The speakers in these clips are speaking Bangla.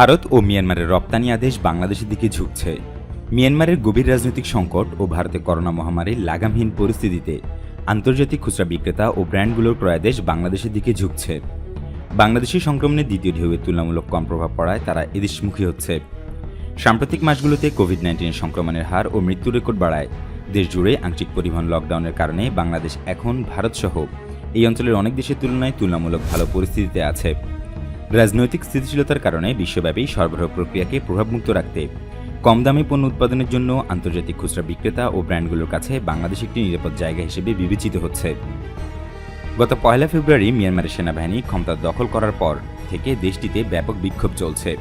ভারত ও মিয়ানমারের রপ্তানি আদেশ বাংলাদেশের দিকে ঝুঁকছে। মিয়ানমারের গভীর রাজনৈতিক সংকট ও ভারতে করোনা মহামারীর লাগামহীন পরিস্থিতিতে আন্তর্জাতিক খুচরা বিক্রেতা ও ব্র্যান্ডগুলোর ক্রয়াদেশ বাংলাদেশের দিকে ঝুঁকছে। বাংলাদেশের সংক্রমণের দ্বিতীয় ঢেউয়ে তুলনামূলক কম প্রভাব পড়ায় তারা এদেশমুখী হচ্ছে। সাম্প্রতিক মাসগুলোতে কোভিড নাইন্টিনের সংক্রমণের হার ও মৃত্যু রেকর্ড বাড়ায়। দেশ জুড়ে আংশিক পরিবহন লকডাউনের কারণে বাংলাদেশ এখন ভারতসহ এই অঞ্চলের অনেক দেশের তুলনায় তুলনামূলক ভালো পরিস্থিতিতে আছে। রাজনৈতিক স্থিতিশীলতার কারণে বিশ্বব্যাপী সরবরাহ প্রক্রিয়াকে প্রভাবমুক্ত রাখতে কম দামে পণ্য উৎপাদনের জন্য আন্তর্জাতিক খুচরা বিক্রেতা ও ব্র্যান্ডগুলোর কাছে বাংলাদেশ একটি নিরাপদ জায়গা হিসেবে বিবেচিত হচ্ছে। গত পয়লা ফেব্রুয়ারি মিয়ানমারের সেনাবাহিনী ক্ষমতা দখল করার পর থেকে দেশটিতে ব্যাপক বিক্ষোভ চলছে।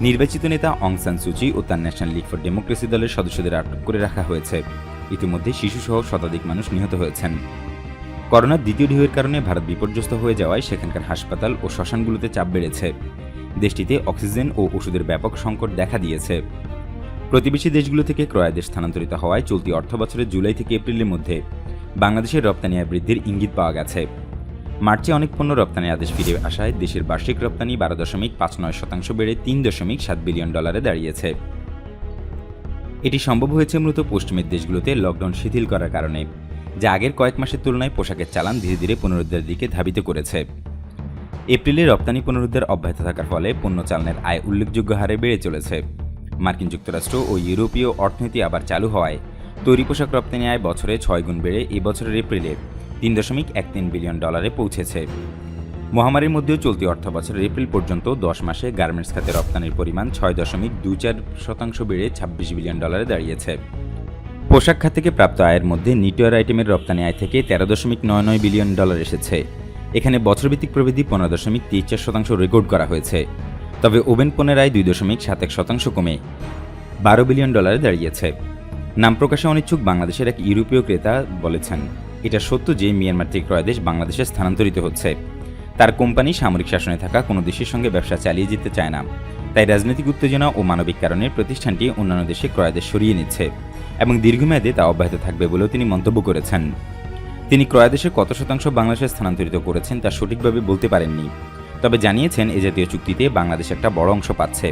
নির্বাচিত নেতা অং সান সুচি ও তার ন্যাশনাল লিগ ফর ডেমোক্রেসি দলের সদস্যদের আটক করে রাখা হয়েছে। ইতিমধ্যে শিশুসহ শতাধিক মানুষ নিহত হয়েছেন। করোনার দ্বিতীয় ঢেউয়ের কারণে ভারত বিপর্যস্ত হয়ে যাওয়ায় সেখানকার হাসপাতাল ও শ্মশানগুলোতে চাপ বেড়েছে। দেশটিতে অক্সিজেন ও ওষুধের ব্যাপক সংকট দেখা দিয়েছে। প্রতিবেশী দেশগুলো থেকে ক্রয়াদেশ স্থানান্তরিত হওয়ায় চলতি অর্থ বছরের জুলাই থেকে এপ্রিলের মধ্যে বাংলাদেশের রপ্তানি আয় বৃদ্ধির ইঙ্গিত পাওয়া গেছে। মার্চে অনেক পণ্য রপ্তানি আদেশ ফিরে আসায় দেশের বার্ষিক রপ্তানি বারো দশমিক পাঁচ নয় শতাংশ বেড়ে তিন দশমিক সাত বিলিয়ন ডলারে দাঁড়িয়েছে। এটি সম্ভব হয়েছে মূলত পশ্চিমের দেশগুলোতে লকডাউন শিথিল করার কারণে। যা আগের কয়েক মাসের তুলনায় পোশাকের চালান ধীরে ধীরে পুনরুদ্ধারের দিকে ধাবিত করেছে। এপ্রিলে রপ্তানি পুনরুদ্ধার অব্যাহত থাকার ফলে পণ্য চালানের আয় উল্লেখযোগ্য হারে বেড়ে চলেছে। মার্কিন যুক্তরাষ্ট্র ও ইউরোপীয় অর্থনীতি আবার চালু হওয়ায় তৈরি পোশাক রপ্তানি আয় বছরে ছয় গুণ বেড়ে এই বছরের এপ্রিলে তিন দশমিক এক তিন বিলিয়ন ডলারে পৌঁছেছে। মহামারীর মধ্যেও চলতি অর্থ বছরের এপ্রিল পর্যন্ত দশ মাসে গার্মেন্টস খাতে রপ্তানির পরিমাণ ছয় দশমিক দুই চার শতাংশ বেড়ে ছাব্বিশ বিলিয়ন ডলারে দাঁড়িয়েছে। পোশাক খাত থেকে প্রাপ্ত আয়ের মধ্যে নিটওয়ার আইটেমের রপ্তানি আয় থেকে তেরো দশমিক নয় নয় বিলিয়ন ডলার এসেছে। এখানে বছরভিত্তিক প্রবৃদ্ধি পনেরো দশমিক তিন চার শতাংশ রেকর্ড করা হয়েছে। তবে ওভেন পণ্যের আয় দুই দশমিক সাত এক শতাংশ কমে। বারো বিলিয়ন ডলারে দাঁড়িয়েছে। নাম প্রকাশে অনিচ্ছুক বাংলাদেশের এক ইউরোপীয় ক্রেতা বলেছেন, এটা সত্য যে মিয়ানমার থেকে ক্রয়দেশ বাংলাদেশে স্থানান্তরিত হচ্ছে। তার কোম্পানি সামরিক শাসনে থাকা কোনো দেশের সঙ্গে ব্যবসা চালিয়ে যেতে চায় না। তাই রাজনৈতিক উত্তেজনা ও মানবিক কারণে প্রতিষ্ঠানটি অন্যান্য দেশে ক্রয়াদেশ সরিয়ে নিচ্ছে। এবং দীর্ঘমেয়াদে তা অব্যাহত থাকবে বলেও তিনি মন্তব্য করেছেন। তিনি ক্রয়াদেশে কত শতাংশ বাংলাদেশে স্থানান্তরিত করেছেন তা সঠিকভাবে বলতে পারেননি, তবে জানিয়েছেন এ জাতীয় চুক্তিতে বাংলাদেশ একটা বড় অংশ পাচ্ছে।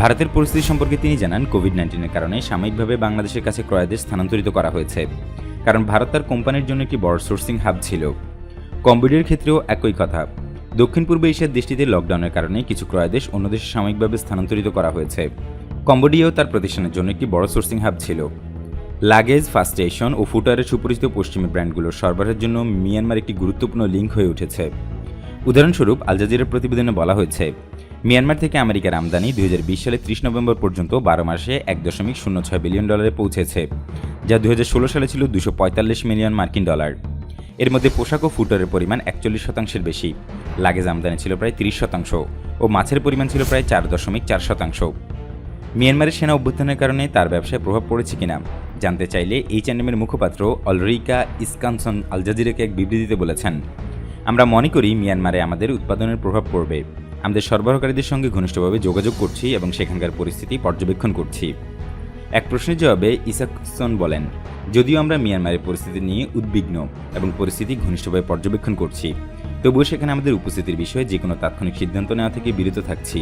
ভারতের পরিস্থিতি সম্পর্কে তিনি জানান কোভিড নাইন্টিনের কারণে সাময়িকভাবে বাংলাদেশের কাছে ক্রয়াদেশ স্থানান্তরিত করা হয়েছে, কারণ ভারত তার কোম্পানির জন্য একটি বড় সোর্সিং হাব ছিল। কম্বোডিয়ার ক্ষেত্রেও একই কথা। দক্ষিণ পূর্ব এশিয়ার দেশটিতে লকডাউনের কারণে কিছু ক্রয়াদেশ অন্য দেশে সাময়িকভাবে স্থানান্তরিত করা হয়েছে। কম্বোডিয়াও তার প্রতিষ্ঠানের জন্য একটি বড় সোর্সিং হাব ছিল। লাগেজ ফাস্ট স্টেশন ও ফুটওয়ারের সুপরিচিত পশ্চিমী ব্র্যান্ডগুলোর সরবরাহের জন্য মিয়ানমার একটি গুরুত্বপূর্ণ লিঙ্ক হয়ে উঠেছে। উদাহরণস্বরূপ, আল জাজিরার প্রতিবেদনে বলা হয়েছে, মিয়ানমার থেকে আমেরিকার আমদানি দুই হাজার বিশ সালে ত্রিশ নভেম্বর পর্যন্ত বারো মাসে এক দশমিক শূন্য ছয় বিলিয়ন ডলারে পৌঁছেছে, যা দুই হাজার ষোলো সালে ছিল দুশো পঁয়তাল্লিশ মিলিয়ন মার্কিন ডলার। এর মধ্যে পোশাক ও ফুটওয়ারের পরিমাণ একচল্লিশ শতাংশের বেশি। লাগেজ আমদানি ছিল প্রায় তিরিশ শতাংশ ও মাছের পরিমাণ ছিল প্রায় চার দশমিক চার শতাংশ। মিয়ানমারের সেনা অভ্যুত্থানের কারণে তার ব্যবসায় প্রভাব পড়েছে কিনা জানতে চাইলে এইচ এর মুখপাত্র অলরিকা ইসকানসন আল জাজিরাকে এক বিবৃতিতে বলেছেন, আমরা মনে করি মিয়ানমারে আমাদের উৎপাদনের প্রভাব পড়বে। আমাদের সরবরাহকারীদের সঙ্গে ঘনিষ্ঠভাবে যোগাযোগ করছি এবং সেখানকার পরিস্থিতি পর্যবেক্ষণ করছি। এক প্রশ্নের জবাবে ইসাকসন বলেন, যদিও আমরা মিয়ানমারের পরিস্থিতি নিয়ে উদ্বিগ্ন এবং পরিস্থিতি ঘনিষ্ঠভাবে পর্যবেক্ষণ করছি, তবুও সেখানে আমাদের উপস্থিতির বিষয়ে যে কোনো তাৎক্ষণিক সিদ্ধান্ত নেওয়া থেকে বিরত থাকছি।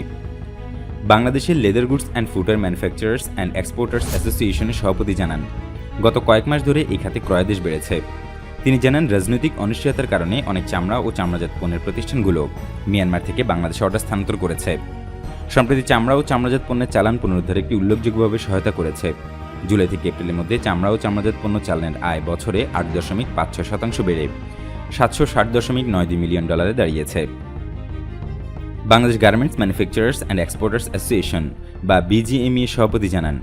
বাংলাদেশের leather goods and footwear manufacturers and exporters অ্যাসোসিয়েশনের সভাপতি জানান, গত কয়েক মাস ধরে এই খাতে ক্রয়াদেশ বেড়েছে। তিনি জানান, রাজনৈতিক অনিশ্চয়তার কারণে অনেক চামড়া ও চামড়াজাত পণ্যের প্রতিষ্ঠানগুলো মিয়ানমার থেকে বাংলাদেশে অর্ডার স্থানান্তর করেছে। সম্প্রতি চামড়া ও চামড়াজাত পণ্যের চালান পুনরুদ্ধারে একটি উল্লেখযোগ্যভাবে সহায়তা করেছে। জুলাই থেকে এপ্রিলের মধ্যে চামড়া ও চামড়াজাত পণ্য চালানের আয় বছরে আট দশমিক পাঁচ ছয় শতাংশ বেড়ে সাতশো ষাট দশমিক নয় দুই মিলিয়ন ডলারে দাঁড়িয়েছে। Bangladesh garments manufacturers and exporters association বা বিজিএমই এর সভাপতি জানান,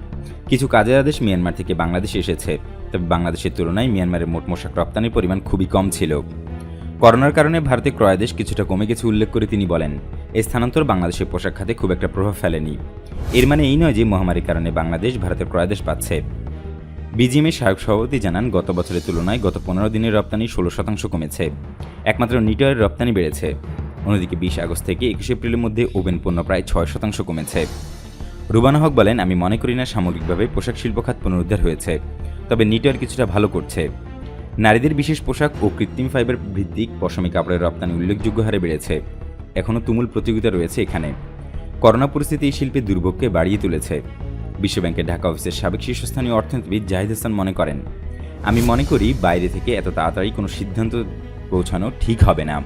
কিছু কাজের আদেশ মিয়ানমার থেকে বাংলাদেশে এসেছে, তবে বাংলাদেশের তুলনায় মিয়ানমারের মোট পোশাক রপ্তানির পরিমাণ খুবই কম ছিল। করোনার কারণে ভারতে ক্রয়াদেশ কিছুটা কমে গেছে উল্লেখ করে তিনি বলেন এই স্থানান্তর বাংলাদেশের পোশাক খাতে খুব একটা প্রভাব ফেলেনি। এর মানে এই নয় যে মহামারীর কারণে বাংলাদেশ ভারতের ক্রয়াদেশ পাচ্ছে। বিজিএমের সহায়ক সভাপতি জানান, গত বছরের তুলনায় গত পনেরো দিনের রপ্তানি ষোলো শতাংশ কমেছে। একমাত্র নিটয়ের রপ্তানি বেড়েছে। অন্যদিকে বিশ আগস্ট থেকে একুশে এপ্রিলের মধ্যে ওভেন পণ্য প্রায় ছয় শতাংশ কমেছে। রুবানা হক বলেন, আমি মনে করি না সামগ্রিকভাবে পোশাক শিল্প খাত পুনরুদ্ধার হয়েছে, তবে নিটয়ের কিছুটা ভালো করছে। নারীদের বিশেষ পোশাক ও কৃত্রিম ফাইবার ভিত্তিক পশমি কাপড়ের রপ্তানি উল্লেখযোগ্য হারে বেড়েছে। এখনও তুমুল প্রতিযোগিতা রয়েছে এখানে। করোনা পরিস্থিতি এই শিল্পের দুর্ভোগকে বাড়িয়ে তুলেছে। বিশ্বব্যাংকের ঢাকা অফিসের সাবেক শীর্ষস্থানীয় অর্থনীতিবিদ জাহিদ হাসান মনে করেন, আমি মনে করি বাইরে থেকে এত তাড়াতাড়ি কোনো সিদ্ধান্ত পৌঁছানো ঠিক হবে না।